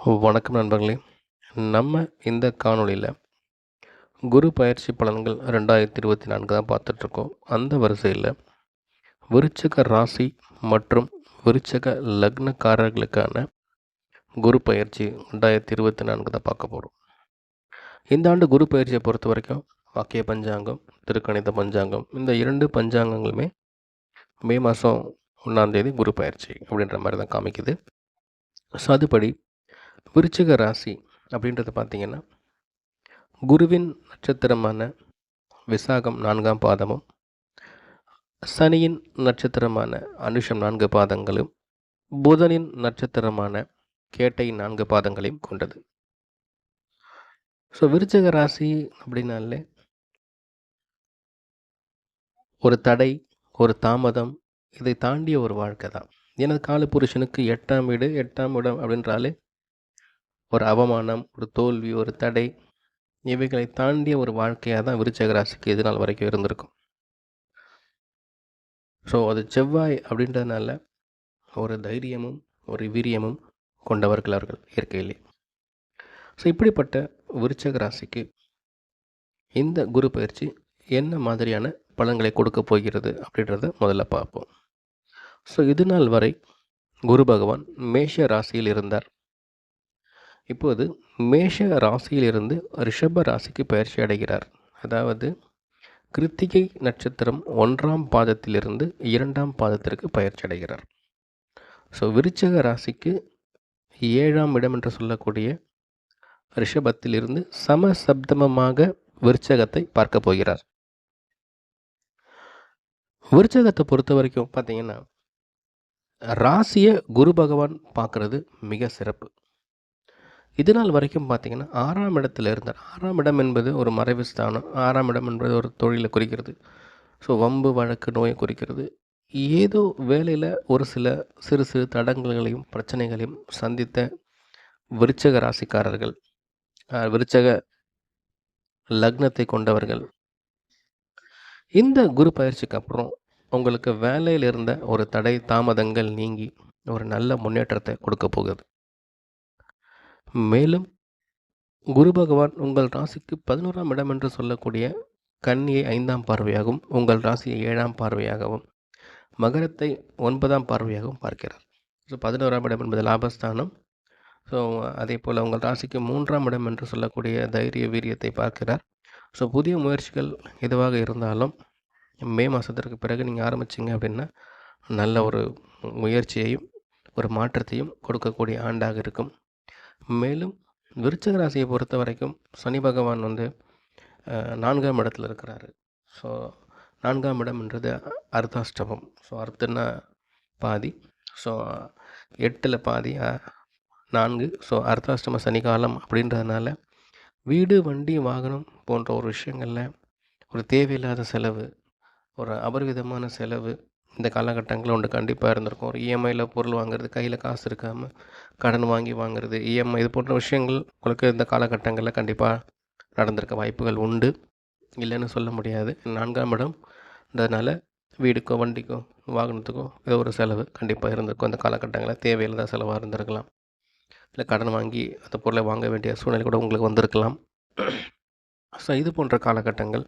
வணக்கம் நண்பர்களே. நம்ம இந்த காணொளியில் குரு பயிற்சி பலன்கள் ரெண்டாயிரத்தி இருபத்தி நான்கு தான் பார்த்துட்ருக்கோம். அந்த வரிசையில் விருச்சக ராசி மற்றும் விருச்சக லக்னக்காரர்களுக்கான குரு பயிற்சி ரெண்டாயிரத்தி இருபத்தி நான்கு தான் பார்க்க போகிறோம் இந்த ஆண்டு குரு பயிற்சியை பொறுத்த வரைக்கும் வாக்கிய பஞ்சாங்கம் திருக்கணித பஞ்சாங்கம் இந்த இரண்டு பஞ்சாங்கங்களுமே மே மாதம் ஒன்றாந்தேதி குரு பயிற்சி அப்படின்ற மாதிரி தான் காமிக்குது. ஸோ அதுபடி விருச்சிக ராசி அப்படின்றது பார்த்திங்கன்னா குருவின் நட்சத்திரமான விசாகம் நான்காம் பாதமும் சனியின் நட்சத்திரமான அனுஷம் நான்கு பாதங்களும் புதனின் நட்சத்திரமான கேட்டை நான்கு பாதங்களையும் கொண்டது. ஸோ விருச்சிக ராசி அப்படின்னாலே ஒரு தடை ஒரு தாமதம் இதை தாண்டிய ஒரு வாழ்க்கை தான். எனது காலபுருஷனுக்கு எட்டாம் வீடு எட்டாம் இடம் அப்படின்றாலே ஒரு அவமானம் ஒரு தோல்வி ஒரு தடை இவைகளை தாண்டிய ஒரு வாழ்க்கையாக தான் விருச்சக ராசிக்கு இது நாள் வரைக்கும் இருந்திருக்கும். ஸோ அது செவ்வாய் அப்படின்றதுனால ஒரு தைரியமும் ஒரு வீரியமும் கொண்டவர்கள் அவர்கள் இயற்கையிலே ஸோ இப்படிப்பட்ட விருச்சக ராசிக்கு இந்த குரு பயிற்சி என்ன மாதிரியான பலன்களை கொடுக்க போகிறது அப்படின்றத முதல்ல பார்ப்போம். ஸோ இது நாள் வரை குரு பகவான் மேஷ ராசியில் இருந்தார். இப்போது மேஷ ராசியிலிருந்து ரிஷப ராசிக்கு பயிற்சி அடைகிறார். அதாவது கிருத்திகை நட்சத்திரம் ஒன்றாம் பாதத்திலிருந்து இரண்டாம் பாதத்திற்கு பயிற்சி அடைகிறார். ஸோ விருச்சக ராசிக்கு ஏழாம் இடம் என்று சொல்லக்கூடிய ரிஷபத்திலிருந்து சமசப்தமமாக விருச்சகத்தை பார்க்க போகிறார். விருச்சகத்தை பொறுத்த வரைக்கும் பார்த்தீங்கன்னா ராசியை குரு பகவான் பார்க்குறது மிக சிறப்பு. இது நாள் வரைக்கும் பார்த்தீங்கன்னா ஆறாம் இடத்துல இருந்தார். ஆறாம் இடம் என்பது ஒரு மறைவு ஸ்தானம். ஆறாம் இடம் என்பது ஒரு தொழிலை குறிக்கிறது. ஸோ வம்பு வழக்கு நோயை குறிக்கிறது. ஏதோ வேலையில் ஒரு சில சிறு சிறு தடங்கல்களையும் பிரச்சனைகளையும் சந்தித்த விருச்சக ராசிக்காரர்கள் விருச்சக லக்னத்தை கொண்டவர்கள். இந்த குரு பயிற்சிக்கு அப்புறம் உங்களுக்கு வேலையில் இருந்த ஒரு தடை தாமதங்கள் நீங்கி ஒரு நல்ல முன்னேற்றத்தை கொடுக்க போகுது. மேலும் குரு பகவான் உங்கள் ராசிக்கு பதினோராம் இடம் என்று சொல்லக்கூடிய கன்னியை ஐந்தாம் பார்வையாகவும் உங்கள் ராசியை ஏழாம் பார்வையாகவும் மகரத்தை ஒன்பதாம் பார்வையாகவும் பார்க்கிறார். ஸோ பதினோராம் இடம் என்பது லாபஸ்தானம். ஸோ அதே போல் உங்கள் ராசிக்கு மூன்றாம் இடம் என்று சொல்லக்கூடிய தைரிய வீரியத்தை பார்க்கிறார். ஸோ புதிய முயற்சிகள் எதுவாக இருந்தாலும் மே மாதத்திற்கு பிறகு நீங்கள் ஆரம்பிச்சிங்க அப்படின்னா நல்ல ஒரு முயற்சியையும் ஒரு மாற்றத்தையும் கொடுக்கக்கூடிய ஆண்டாக இருக்கும். மேலும் விருச்சக ராசியை பொறுத்த வரைக்கும் சனி பகவான் வந்து நான்காம் இடத்துல இருக்கிறாரு. ஸோ நான்காம் இடம்ன்றது அர்த்தாஷ்டமம். ஸோ அர்த்தனா பாதி. ஸோ எட்டில் பாதி நான்கு. ஸோ அர்த்தாஷ்டம சனிகாலம் அப்படின்றதுனால வீடு வண்டி வாகனம் போன்ற ஒரு விஷயங்களில் ஒரு தேவையில்லாத செலவு ஒரு அபரிவிதமான செலவு இந்த காலகட்டங்களில் ஒன்று கண்டிப்பாக இருந்திருக்கும். ஒரு இஎம்ஐயில் பொருள் வாங்குறது கையில் காசு இருக்காமல் கடன் வாங்கி வாங்குறது இஎம்ஐ இது போன்ற விஷயங்கள் உங்களுக்கு இந்த காலகட்டங்களில் கண்டிப்பாக நடந்திருக்க வாய்ப்புகள் உண்டு. இல்லைன்னு சொல்ல முடியாது. நான்காம் இடம் அதனால் வீடுக்கோ வண்டிக்கோ வாகனத்துக்கோ ஏதோ ஒரு செலவு கண்டிப்பாக இருந்திருக்கும். அந்த காலகட்டங்களில் தேவையில்லாத செலவாக இருந்திருக்கலாம். இல்லை கடன் வாங்கி அந்த பொருளை வாங்க வேண்டிய சூழ்நிலை கூட உங்களுக்கு வந்திருக்கலாம். ஸோ இது போன்ற காலகட்டங்கள்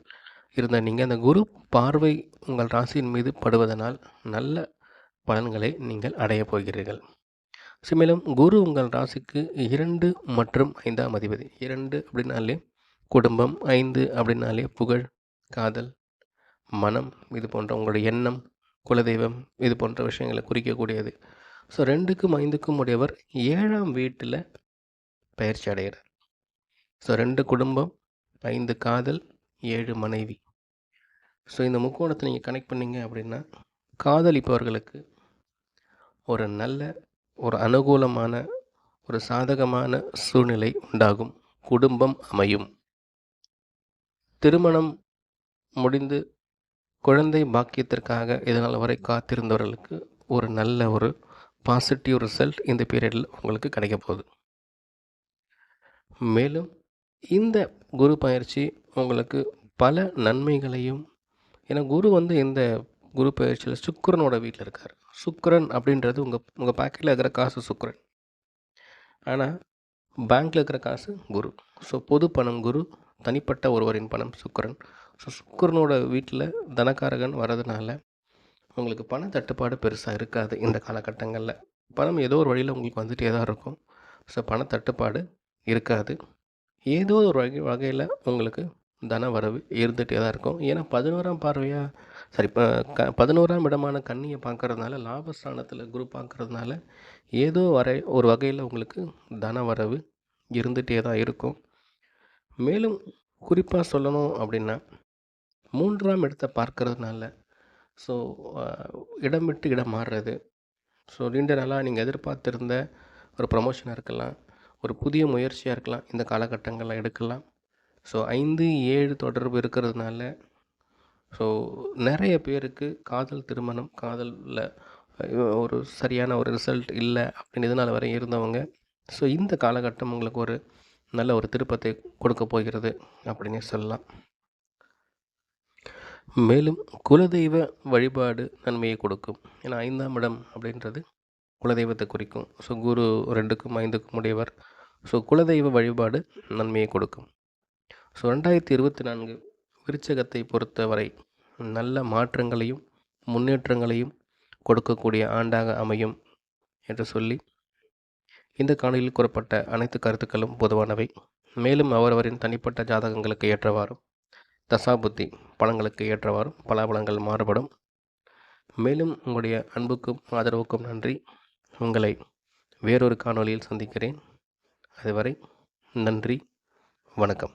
இருந்த நீங்கள் அந்த குரு பார்வை உங்கள் ராசியின் மீது படுவதனால் நல்ல பலன்களை நீங்கள் அடையப் போகிறீர்கள். மேலும் குரு உங்கள் ராசிக்கு இரண்டு மற்றும் ஐந்தாம் அதிபதி. இரண்டு அப்படின்னாலே குடும்பம் ஐந்து அப்படின்னாலே புகழ் காதல் மனம் இது போன்ற உங்களுடைய எண்ணம் குலதெய்வம் இது போன்ற விஷயங்களை குறிக்கக்கூடியது. ஸோ ரெண்டுக்கும் ஐந்துக்கும் உடையவர் ஏழாம் வீட்டில் பயிற்சி அடைகிறார். ஸோ ரெண்டு குடும்பம் ஐந்து காதல் ஏழு மனைவி. ஸோ இந்த முக்கோணத்தை நீங்கள் கனெக்ட் பண்ணிங்க அப்படின்னா காதலிப்பவர்களுக்கு ஒரு நல்ல ஒரு அனுகூலமான ஒரு சாதகமான சூழ்நிலை உண்டாகும். குடும்பம் அமையும். திருமணம் முடிந்து குழந்தை பாக்கியத்திற்காக இதனால் வரை காத்திருந்தவர்களுக்கு ஒரு நல்ல ஒரு பாசிட்டிவ் ரிசல்ட் இந்த பீரியடில் உங்களுக்கு கிடைக்க போகுது. மேலும் இந்த குரு பயிற்சி உங்களுக்கு பல நன்மைகளையும் ஏன்னா குரு வந்து இந்த குரு பயிற்சியில் சுக்கரனோட வீட்டில் இருக்கார். சுக்கரன் அப்படின்றது உங்கள் உங்கள் பாக்கெட்டில் இருக்கிற காசு சுக்கரன். ஆனால் பேங்க்கில் இருக்கிற காசு குரு. ஸோ பொது பணம் குரு தனிப்பட்ட ஒருவரின் பணம் சுக்கரன். ஸோ சுக்கரனோட வீட்டில் தனக்காரகன் வர்றதுனால உங்களுக்கு பண தட்டுப்பாடு பெருசாக இருக்காது இந்த காலகட்டங்களில். பணம் ஏதோ ஒரு வழியில் உங்களுக்கு வந்துகிட்டே தான் இருக்கும். ஸோ பண தட்டுப்பாடு இருக்காது. ஏதோ ஒரு வகை வகையில் உங்களுக்கு தன வரவு இருந்துகிட்டே தான் இருக்கும். ஏன்னா பதினோராம் பார்வையாக சரி இப்போ க பதினோராம் இடமான கண்ணியை பார்க்கறதுனால லாபஸ்தானத்தில் குரு பார்க்கறதுனால ஏதோ வரை ஒரு வகையில் உங்களுக்கு தன வரவு இருந்துகிட்டே தான் இருக்கும். மேலும் குறிப்பாக சொல்லணும் அப்படின்னா மூன்றாம் இடத்தை பார்க்கறதுனால ஸோ இடம் விட்டு இடம் மாறுறது. ஸோ நீண்ட நாளாக நீங்கள் எதிர்பார்த்திருந்த ஒரு ப்ரமோஷனாக இருக்கலாம் ஒரு புதிய முயற்சியாக இருக்கலாம் இந்த காலகட்டங்களில் எடுக்கலாம். ஸோ ஐந்து ஏழு தொடர்பு இருக்கிறதுனால ஸோ நிறைய பேருக்கு காதல் திருமணம் காதலில் ஒரு சரியான ஒரு ரிசல்ட் இல்லை அப்படின்னு இதனால் வரை இருந்தவங்க ஸோ இந்த காலகட்டம் உங்களுக்கு ஒரு நல்ல ஒரு திருப்பத்தை கொடுக்க போகிறது அப்படின்னு சொல்லலாம். மேலும் குலதெய்வ வழிபாடு நன்மையை கொடுக்கும். ஏன்னா ஐந்தாம் இடம் அப்படின்றது குலதெய்வத்தை குறிக்கும். ஸோ குரு ரெண்டுக்கும் ஐந்துக்கும் உடையவர். ஸோ குலதெய்வ வழிபாடு நன்மையை கொடுக்கும். ஸோ ரெண்டாயிரத்தி இருபத்தி நான்கு விருச்சகத்தை பொறுத்தவரை நல்ல மாற்றங்களையும் முன்னேற்றங்களையும் கொடுக்கக்கூடிய ஆண்டாக அமையும் என்று சொல்லி இந்த காணொலியில் கூறப்பட்ட அனைத்து கருத்துக்களும் பொதுவானவை. மேலும் அவரவரின் தனிப்பட்ட ஜாதகங்களுக்கு ஏற்றவாறும் தசாபுத்தி பலங்களுக்கு ஏற்றவாறும் பலாபலங்கள் மாறுபடும். மேலும் உங்களுடைய அன்புக்கும் ஆதரவுக்கும் நன்றி. உங்களை வேறொரு காணொளியில் சந்திக்கிறேன். அதுவரை நன்றி வணக்கம்.